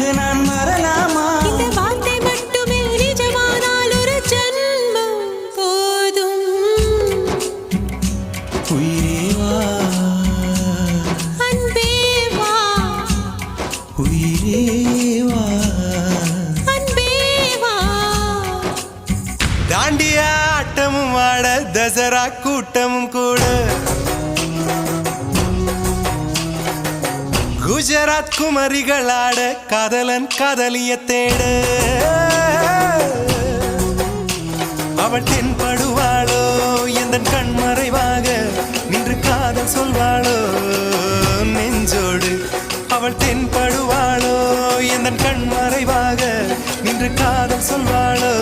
உனக்காக நான் மறலாமா? இந்த வார்த்தை மட்டுமே நிஜமானால் ஒரு ஜன்மம். போதும். உயிரேவா அன்பேவா உயிரேவா அன்பேவா தாண்டியா ஆட்டமும் ஆட தசரா கூட்டமும் கூட. குஜராத் குமரிகளாட காதலன் காதலிய தேட. அவள் தென்படுவாளோ? எந்த கண்மறைவாக நின்று காதல் சொல்வாளோ? நெஞ்சோடு அவள் தென்படுவாளோ? எந்த கண்மறைவாக நின்று காதல் சொல்வாளோ?